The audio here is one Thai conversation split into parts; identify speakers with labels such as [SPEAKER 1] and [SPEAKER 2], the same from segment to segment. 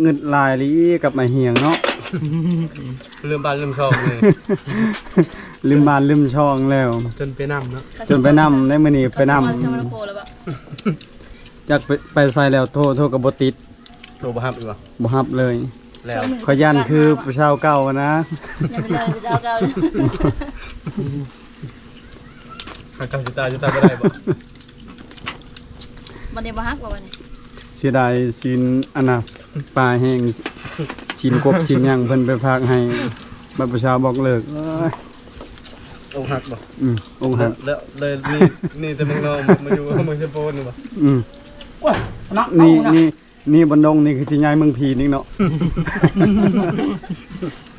[SPEAKER 1] เงินลายลีกับมาเหียงเนาะ
[SPEAKER 2] ลืมบ้านลืมช่องเลย
[SPEAKER 1] ลืมบ้านลืมช่องแล้ว
[SPEAKER 2] จนไปนำเนาะ
[SPEAKER 1] จนไปนำในมื้อนี้ไปนำ
[SPEAKER 3] เขาจะมาโคแล้วปะ
[SPEAKER 1] จักไปไปใส่แล้วโทรโทรก็บ่ติด
[SPEAKER 2] โทรบ่ฮับอีกว่ะ
[SPEAKER 1] บ่รับเลย
[SPEAKER 2] แล้ว
[SPEAKER 1] ขอยันคือผู้ชาวเก่านะ
[SPEAKER 3] ยังเป็นเลยเจ้าเจ้า
[SPEAKER 2] หากจำสิตาจะตายบ่ได้บ่
[SPEAKER 3] วันนี้มาฮักว่าวันนี้
[SPEAKER 1] เสียดายสินอันน่ะ ปลาแห้งชินกบชินหยังเพิ่นไปพากให้บัดประชาบอกเลิกเอ้ย
[SPEAKER 2] องหักบ่
[SPEAKER 1] อืมองค์หัก
[SPEAKER 2] แล้วเลยนี่นี่แต่เมึงนองมาอยู่เมืองเชโปนนี่บ่
[SPEAKER 1] อืมนี่นี่นี่บนดงนี่คือที่ย้ายเมืองพีนี่เนาะ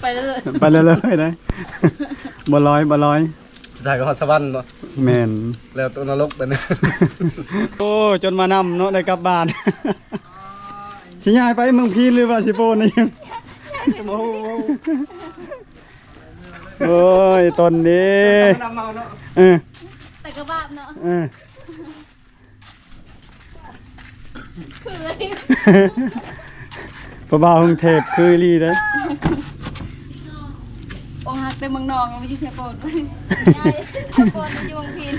[SPEAKER 3] ไปเรื่อย
[SPEAKER 1] ไปเรื่อยๆนะบ่ร้อยบ่ร้อย
[SPEAKER 2] สุดท้ายก็ฮอดสวรรค์บ่
[SPEAKER 1] แม่น
[SPEAKER 2] แล้วตัวนรกไปนี่
[SPEAKER 1] โอ้ จนมานำเนาะได้กลับบ้าน สิย้ายไปเมืองพีหรือว่าสิโปนนี่โอ้ยตนนี้
[SPEAKER 2] นำเมาเนาะ
[SPEAKER 1] เออ
[SPEAKER 3] ๆแต่ก็บ้าเนาะ
[SPEAKER 1] เออ
[SPEAKER 3] คือเลย
[SPEAKER 1] พระบาทกรุงเทพคือลีเด้อ
[SPEAKER 3] องฮักเป็นเมืองนองไม่อยู่เชฟโปนใช่เชฟโปนไม่อยู่เมืองพิน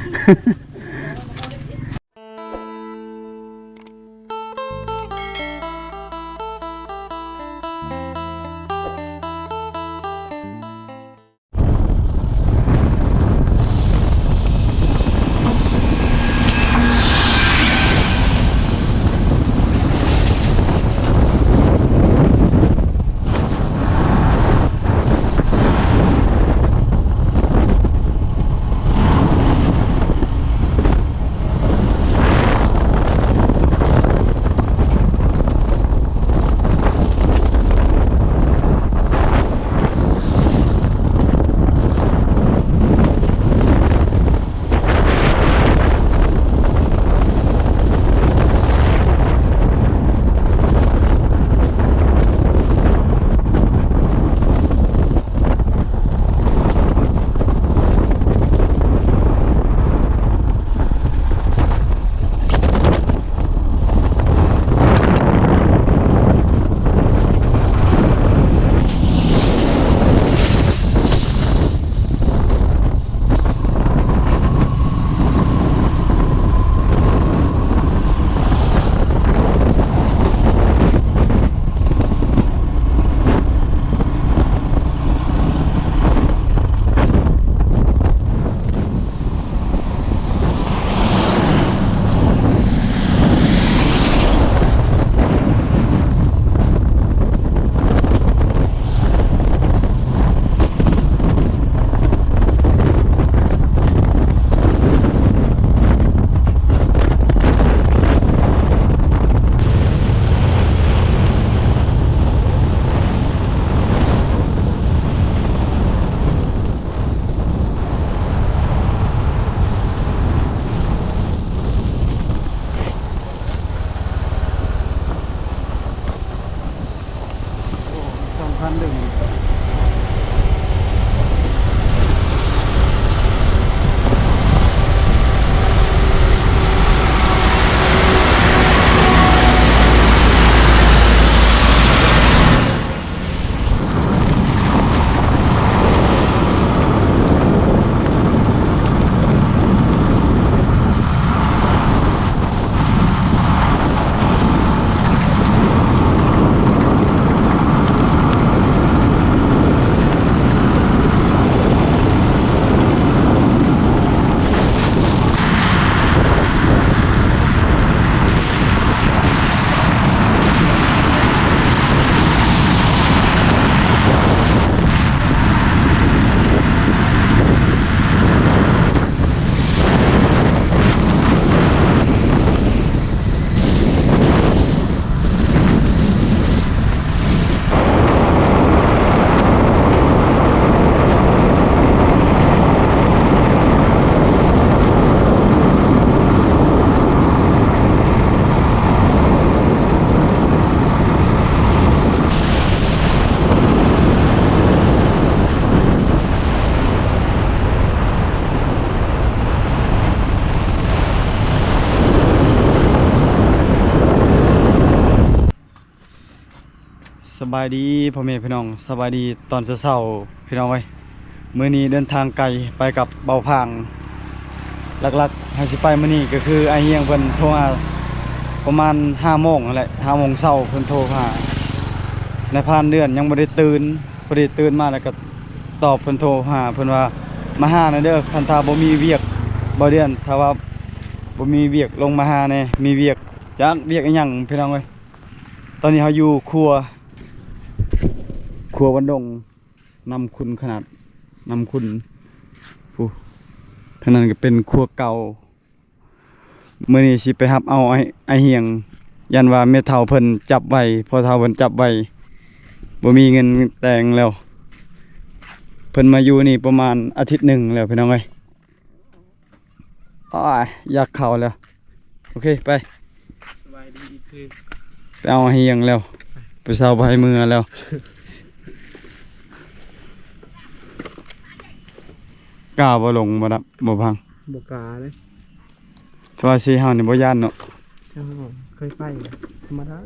[SPEAKER 1] สบายดีพ่อแม่พี่น้องสบายดีตอนเช้าๆพี่น้องเว้ยมื้อนี้เดินทางไกลไปกับเบาพางหลักๆให้สิไปมื้อนี้ก็คือไอเฮียงเพิ่นโทรมาประมาณ5โมงนั่นแหละ5โมงเช้าเพิ่นโทรมาในพานเดือนยังบ่ได้ตื่นพอดีตื่นมาแล้วก็ตอบเพิ่นโทรหาเพิ่นว่ามาหาหน่อยเด้อคันถ้าบ่มีเวียกบ่เดือนถ้าว่าบ่มีเวียกลงมาหาแน่มีเวียกจักเวียกอีหยังพี่น้องเว้ยตอนนี้เขาอยู่ครัว รัววันดงนำคุณขนาดนำคุณผู้ทางนั้นก็เป็นครัวเก่าเมื่อนี้สิไปหับเอาไอ้ไอเหียง ยันว่าเมทัลเพิ่นจับไว้พอเท่าเพิ่นจับไว้บ่มีเงินแต่งแล้ว เพิ่นมาอยู่นี่ประมาณอาทิตย์หนึ่งแล้วพี่น้องเอ้ยอ้ายอยากเข้าแล้ว โอเคไป
[SPEAKER 2] สบายดีอีกคือ
[SPEAKER 1] ไปเอาเฮียงแล้วไปเศร้าไปมือแล้ว กล้าบ่ลงบ่ดับบ่พัง
[SPEAKER 2] บกาเลย
[SPEAKER 1] สว่าสิเฮานี่บ่ย่านเนาะ
[SPEAKER 2] เคยไปธรรมดา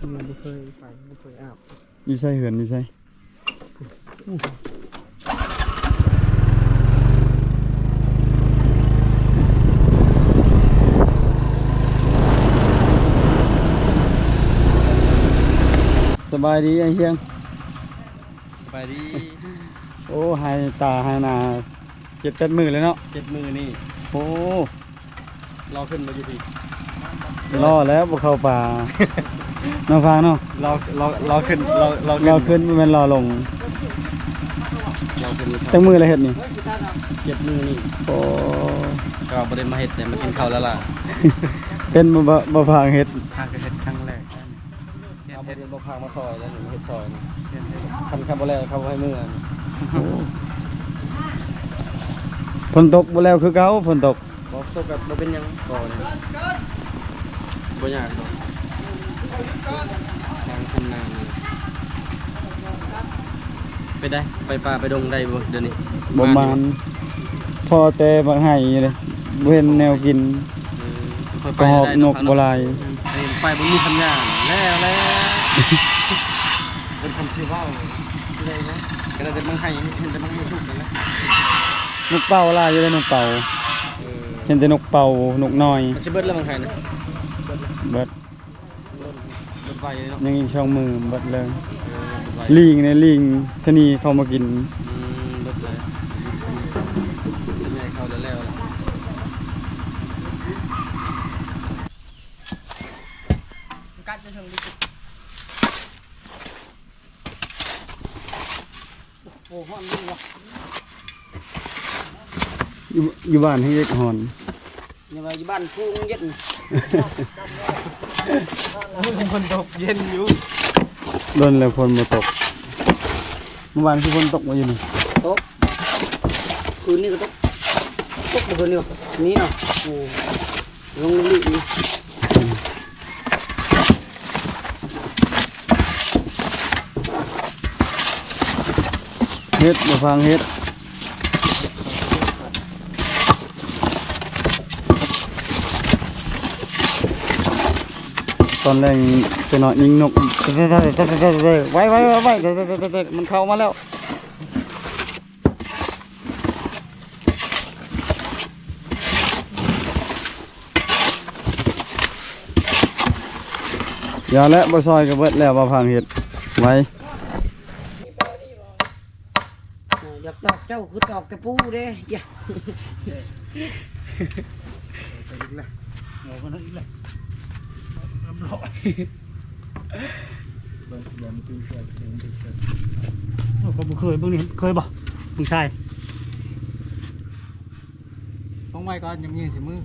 [SPEAKER 2] ยังไม่เคยไปไม่เคยอาบ
[SPEAKER 1] อยู่ใส่เหือนอยู่ใส่สบายดีไอ้เฮียง
[SPEAKER 2] สบายดี
[SPEAKER 1] โอ้ให้ตาให้หนาเจ็ดแปดมือเลยเนาะ
[SPEAKER 2] เจ็ดมือนี่
[SPEAKER 1] โอ้
[SPEAKER 2] รอขึ้นมาอยู่ดี
[SPEAKER 1] รอแล้วบ่เข้าป่าน้องฟังเนาะ
[SPEAKER 2] รอรอรอขึ้นรอรอ
[SPEAKER 1] รอขึ้นบ่แม่นรอลง
[SPEAKER 2] รอขึ้น
[SPEAKER 1] จังมือละเฮ็ดนี่
[SPEAKER 2] เจ็ดมือนี่
[SPEAKER 1] โอ้
[SPEAKER 2] ก็บ่ได้มาเฮ็ดแต่มากินข้าวแล้วล่ะ
[SPEAKER 1] เป็นบ่บ่บ่พางเฮ็ด
[SPEAKER 2] ทางก็เฮ็ดครั้งแรกเอาบ่ได้บ่พามาซอยแล้วนี่มาเฮ็ดซอยนี่คันคันบ่แล้วเขาบ่ให้มืออัน
[SPEAKER 1] ฝนตกบ่แล้วคือเก่าฝนตก
[SPEAKER 2] บ่ตกกับบ่เป็นหยังก่อนนี่บ่ยากดอกทางคุมนางนี่ไปได้ ไปป่าไปดงได้บ่เดี๋ยวนี้
[SPEAKER 1] บ่มานพอแต่บางไห้เลยบ่เห็นแนวกิน
[SPEAKER 2] เออค่อย
[SPEAKER 1] ก
[SPEAKER 2] ไประ
[SPEAKER 1] หอบ
[SPEAKER 2] ได้
[SPEAKER 1] น
[SPEAKER 2] เาะ
[SPEAKER 1] ก
[SPEAKER 2] พัง
[SPEAKER 1] บ่
[SPEAKER 2] เนาะ
[SPEAKER 1] หลาย
[SPEAKER 2] อันนี้ไปบ่มีสัญญาณแล้วแล้วเป็นคำที่เว้าที่ใดนะ ก็ได้แต่บางให้เห็นแต่บางให้ทุกข์นั่นแหละ
[SPEAKER 1] นกเป่าหลายอยู่เลยนกเป่า
[SPEAKER 2] เออ
[SPEAKER 1] เห็นแต่นกเป่านกน้อย
[SPEAKER 2] มันสิเบิดแล้วบางให้นะ
[SPEAKER 1] เบิด
[SPEAKER 2] เบิดไปเนาะ
[SPEAKER 1] ยังอีกช่องมือเบิดเลย
[SPEAKER 2] เออเบิดไป
[SPEAKER 1] ลิงเนี่ยลิงทะนีเข้ามากิน
[SPEAKER 2] อืมเบิดเลยเป็นไงเข้าแล้วแล้วล่ะ
[SPEAKER 4] กัดจะถึงดิโอ้โหมันนี่วะ
[SPEAKER 1] อยู่อยู่บ้านให้เอกหอน
[SPEAKER 4] อย่ามาอยู่บ้านพุ่งเย็น
[SPEAKER 2] มันตกเย็นอยู่
[SPEAKER 1] โดนแล้วฝนมาตกเมื่อวานคือฝนตกมาอยู่นี่
[SPEAKER 4] คืนนี้ก็ต้องตกคืนนี้วะนี่เนาะโอ้ลงลึกนี่
[SPEAKER 1] เฮ็ดมาฟังเฮ็ด อนแรกจะนอนยิงนกไว้ไว้ไว้ไว้มันเข้ามาแล้วอย่าและบ่ซอยก็เบิดแล้วบ่พังเฮ็ดไว้
[SPEAKER 4] อยากตอกเจ้าคือตอกแต่ปูเด้อย่า
[SPEAKER 5] ผมบ่เคยเบิ่งนี่เคยบ่มึงชาย
[SPEAKER 2] ต้องไว้ก่อนยังยืนสิมือ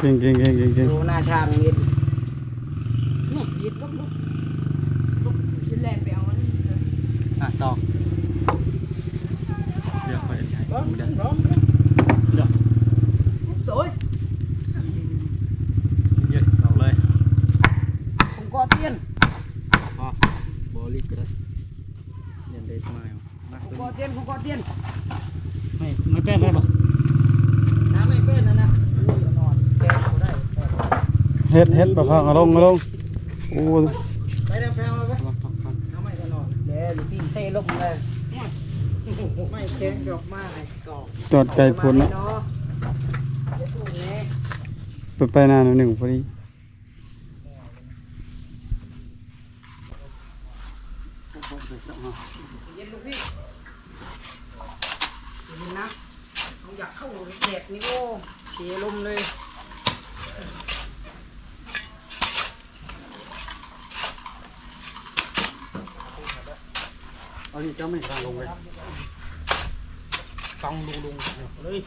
[SPEAKER 1] เก่งเก่งเก่งเก่งเก่ง
[SPEAKER 4] ดูหน้าช่างเย็นนี่เย็นลุกลุกลุกยินแลนไปเอามัน
[SPEAKER 2] อะต่อเดี๋ยวไปให้ไม่ได้
[SPEAKER 4] โอ้ย
[SPEAKER 2] เยอะเอาเลย
[SPEAKER 4] ผมก็เตียน
[SPEAKER 2] พอบอลิกก็ได้เรียนได้มาเอามา
[SPEAKER 4] ผม
[SPEAKER 2] ตัว
[SPEAKER 4] ก็เตียนผมก็เตียน
[SPEAKER 5] ไม่ไม่แป้นได้บ่
[SPEAKER 4] น้ำไม่เป็นนะนะนอนแกงได้
[SPEAKER 1] เฮ็ดเฮ็ดบ่พังเอาลงเอาลงโอ้
[SPEAKER 2] ไปดี๋ยวไปเอาปเอาไมตลอด
[SPEAKER 4] เดี๋ยวลูกพี่ใส่ลมเลย
[SPEAKER 2] ไม่เค้งดอกไม้กอก
[SPEAKER 1] จอดไกลพุ่นนะ
[SPEAKER 4] เนาะเดี๋ยวพูดแน่
[SPEAKER 1] ไปไปนานหนึ่งพอดี
[SPEAKER 4] เย็นลูกพี่เย็นนะอยากเข้าแดดนี่โอ้เสียลมเลย
[SPEAKER 1] เอานี่เจ้าไม่ทางลงไป
[SPEAKER 5] ต้องลุงลุงเลย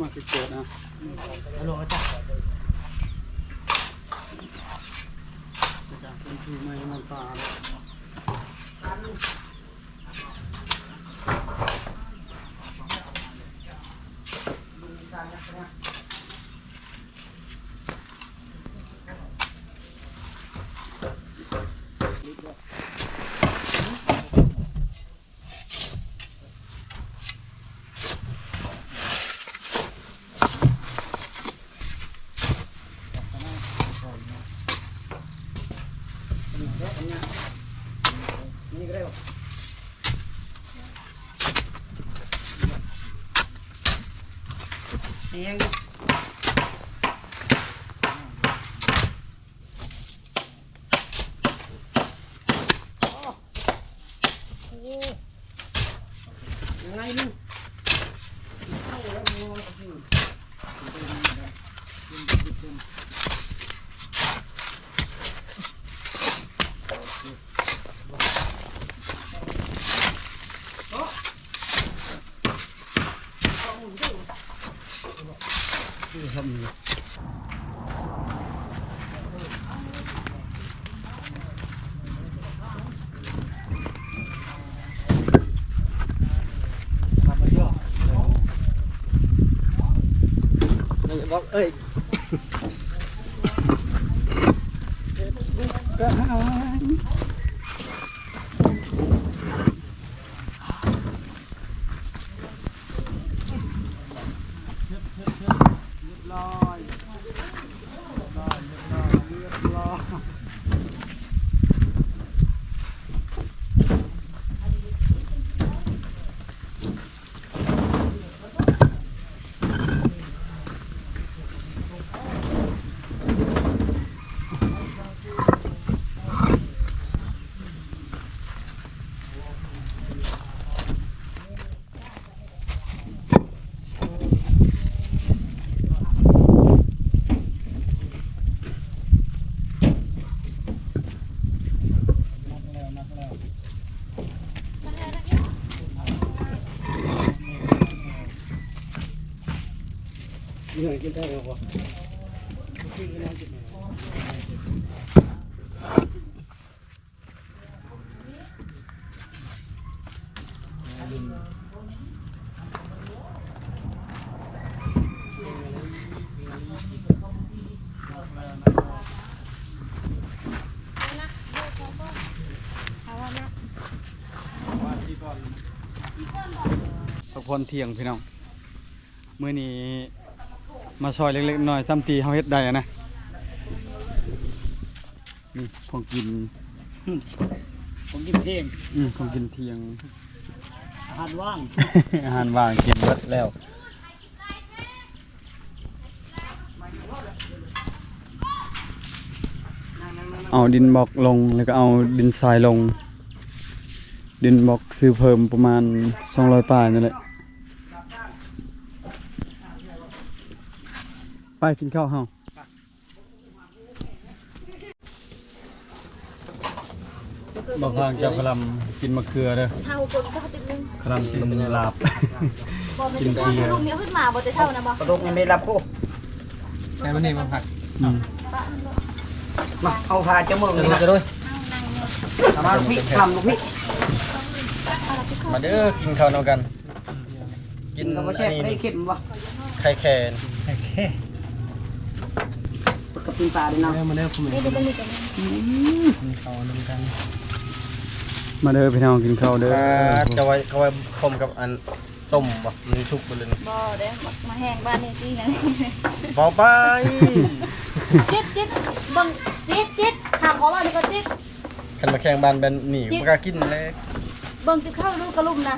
[SPEAKER 1] มาเกิดนะ
[SPEAKER 5] ฮัลโหลจ้ะ
[SPEAKER 1] เป็นคือไม่มันตา
[SPEAKER 4] นี่ก็ไ Ini creo. Ini creo. Ini creo.
[SPEAKER 2] บอกเอ้ย
[SPEAKER 4] เหน่อยกินได้เหรอวะ
[SPEAKER 1] พักผ่อนเที่ยงพี่น้องเมื้อนี้ มาซอยเล็กๆน้อยๆซ้ำตีเฮาเฮ็ดได้อะนะนี่ของกิน
[SPEAKER 5] ผมกินเที่ยง
[SPEAKER 1] อืมของกินเที่ยง
[SPEAKER 5] อาหารว่าง
[SPEAKER 1] อาหารว่างกินเบิดแล้วเอาดินบล็อกลงแล้วก็เอาดินทรายลง ดินบล็อกซื้อเพิ่มประมาณ200ปลายนั่นแหละ ไปกินข้าวเฮาบอกทางเจ้ากะหลำกินมะเขือเด้อ
[SPEAKER 3] เท่าคนก็ติดนึง
[SPEAKER 1] กะหลำกินลาบ
[SPEAKER 3] บอกไม่ได้ว่าลูกเนี้ยขึ้นมาบอกจะเท่านะบอก
[SPEAKER 4] กระดูกยังไม่รับคู่
[SPEAKER 2] แค่มันนี่มันผัก
[SPEAKER 1] อืม
[SPEAKER 4] มาเอาพาจมูกนี่นะด้วยมาลูกพี่ทำลูกพี่
[SPEAKER 2] มาเด้อกินข้าวนำกัน
[SPEAKER 4] กินกับว่าแช่บได้เข็มวะ
[SPEAKER 2] ไข่แคน
[SPEAKER 4] กับปีนปลาด้วยเนาะ
[SPEAKER 2] มาเด้อผม
[SPEAKER 3] ไม่ได้เป็นมีแต่
[SPEAKER 2] ข้าวนำกัน
[SPEAKER 1] มาเด้อพี่น้องกินข้าวเด้อ
[SPEAKER 2] จะไว้เขาไว้คมกับอันต้มบ่มันชุกไปเลย
[SPEAKER 3] บ่เด้บักมาแห้งบ้านนี่สินะ
[SPEAKER 2] บ่ไป
[SPEAKER 3] จิตจิตเบิ่งจิตจิตถามเขาว่านี่ก็จิต
[SPEAKER 2] คันมาแข่งบ้านแบนหนีบ่กล้ากินเลย
[SPEAKER 3] เบิ่งสิเข้าดูกระลุ่มนะ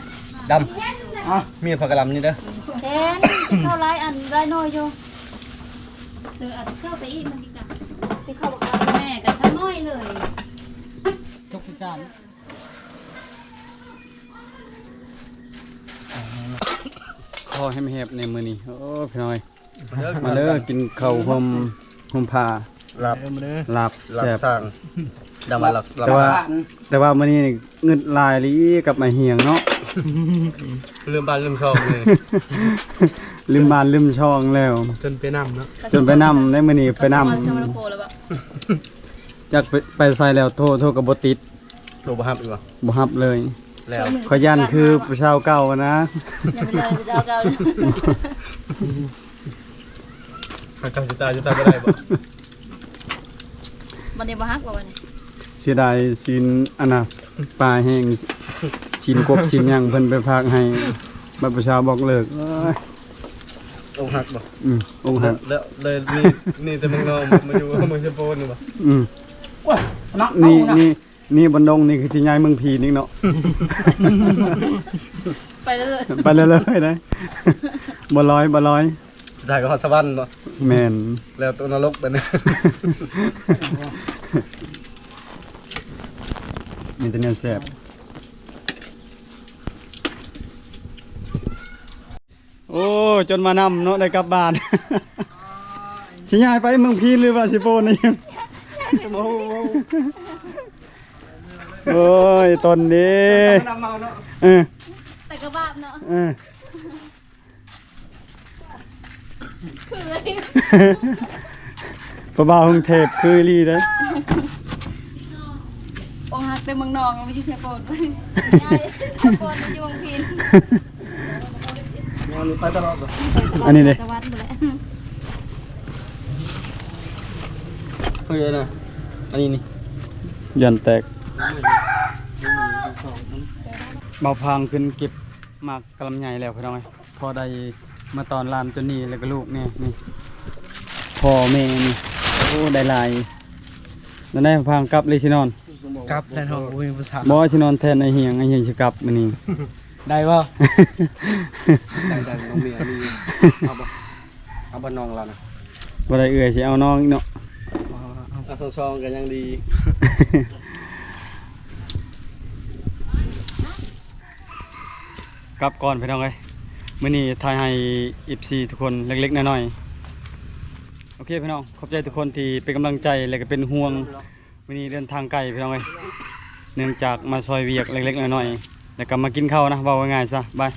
[SPEAKER 2] ดำมีผักกระลำนี่เด้อ
[SPEAKER 3] แทนเข้าหลายอันหลายน้อยอยู่ เสืออัดเข้าไปอีกมันดีกว่าสิเข้าบักแม่กับทั้งน้อยเลย
[SPEAKER 4] จกจาน
[SPEAKER 1] คอแหบๆในมื้อนี้โอ้พี่น้อย มาเด้อกินข้าวหอมหอมผ้า
[SPEAKER 2] หลับ
[SPEAKER 1] ลาบ
[SPEAKER 2] หลับ
[SPEAKER 1] แซ่บ
[SPEAKER 2] สร้างดำมาหลับหลับ
[SPEAKER 1] แต่ว่า แต่ว่ามื้อนี้นี่เงินลายลีกับมาเหียงเนาะ
[SPEAKER 2] ลืมบ้านลืมช่องเลย
[SPEAKER 1] ลืมบ้านลืมช่องแล้ว
[SPEAKER 2] จนไปนำเนาะ
[SPEAKER 1] จนไปนำในมื้อนี้ไปนำ
[SPEAKER 3] ชมาโคแล้วบ่
[SPEAKER 1] จักไปไปใส่แล้วโทรโทรก็บ่ติด
[SPEAKER 2] โทรบ่ฮับอีกบ่
[SPEAKER 1] บ่รับเลย
[SPEAKER 2] แล้ว
[SPEAKER 1] ขอยยันคือผู้ชาวเก่านะ
[SPEAKER 3] ยังไม่เลยเจ้าเจ้า
[SPEAKER 2] หากาสิตายจะตายบ่ได้บ่
[SPEAKER 3] วันนี้บ่ฮักบ่วันนี้
[SPEAKER 1] เสียดายสินอันน่ะปลาแห้งชินกบชินหยังเพิ่นไปพากให้บัดผู้ชาวบอกเลิกเอ้ย
[SPEAKER 2] องหักบ่
[SPEAKER 1] อืมองค์หัก
[SPEAKER 2] แล้วเลยนี่นี่แต่มึงนองมาอยู่เมืองเชโปนนี่บ่
[SPEAKER 1] อืม
[SPEAKER 4] นัก
[SPEAKER 1] นี่
[SPEAKER 4] นี่
[SPEAKER 1] นี่นี่บันดงนี่คือที่ย้ายเมืองพีนี่เนาะ
[SPEAKER 3] ไปเรื่อย
[SPEAKER 1] ไปเรื่อยๆนะบ่ร้อยบ่ร้อย
[SPEAKER 2] สุดท้ายก็ฮอดสวรรค์บ่
[SPEAKER 1] แม่น
[SPEAKER 2] แล้วตัวนรกไปนี่
[SPEAKER 1] มีแต่แนวแซ่บ โอ้จนมานำเนาะได้กลับบ้าน สิย้ายไปเมืองพีหรือว่าสิโปนนี่โอ้ยตนนี้
[SPEAKER 2] น้ำเมาเนาะ
[SPEAKER 1] เออ
[SPEAKER 3] ๆแต่กระบาบเนาะ
[SPEAKER 1] เออ
[SPEAKER 3] คือเลย
[SPEAKER 1] พระบาหุงเทพคืออีหลีเด้อ
[SPEAKER 3] องฮักเป็นเมืองนองไม่อยู่เชฟโปนยายเชฟโปนมาอยู่อังพิน
[SPEAKER 2] แนวนี้ไปตลอดบ่
[SPEAKER 1] อันนี้เด้
[SPEAKER 3] ตะวันหมดแล้ว
[SPEAKER 2] เฮ้ยนะอันนี้นี่
[SPEAKER 1] ยันแตกเบาพางขึ้นเก็บหมากกะลำใหญ่แล้วพี่น้องเอ้ยพอได้มาตอนลานจนนี่แล้วก็ลูกนี่นี่พ่อแม่นี่โอ้ได้หลายนั่นได้พางกลับเลยสินอน
[SPEAKER 4] กลับแล้วเนาะอุ้ยภาษา
[SPEAKER 1] บ่สินอนแทนไอ้เหียงไอ้เหียงสิกลับมื้อนี้
[SPEAKER 4] ได้บ่
[SPEAKER 2] ใจใจน้องเมียมีเอาบ่เอาบ่น้องเรานะ
[SPEAKER 1] บ่ได้เอื้อยสิเอาน้องอีกเนาะ
[SPEAKER 2] เอาทองช่องกันยังดี
[SPEAKER 1] กลับก่อนพี่น้องเอ้ยมื้อนี้ทายให้ FC ทุกคนเล็กๆน้อยๆ โอเคพี่น้อง ขอบใจทุกคนที่เป็นกำลังใจและก็เป็นห่วงมื้อนี้เดินทางไกลพี่น้องเอ้ยเนื่องจากมาซอยเวียกเล็กๆน้อยๆ แล้วก็มากินข้าวนะเบาง่ายๆซะบาย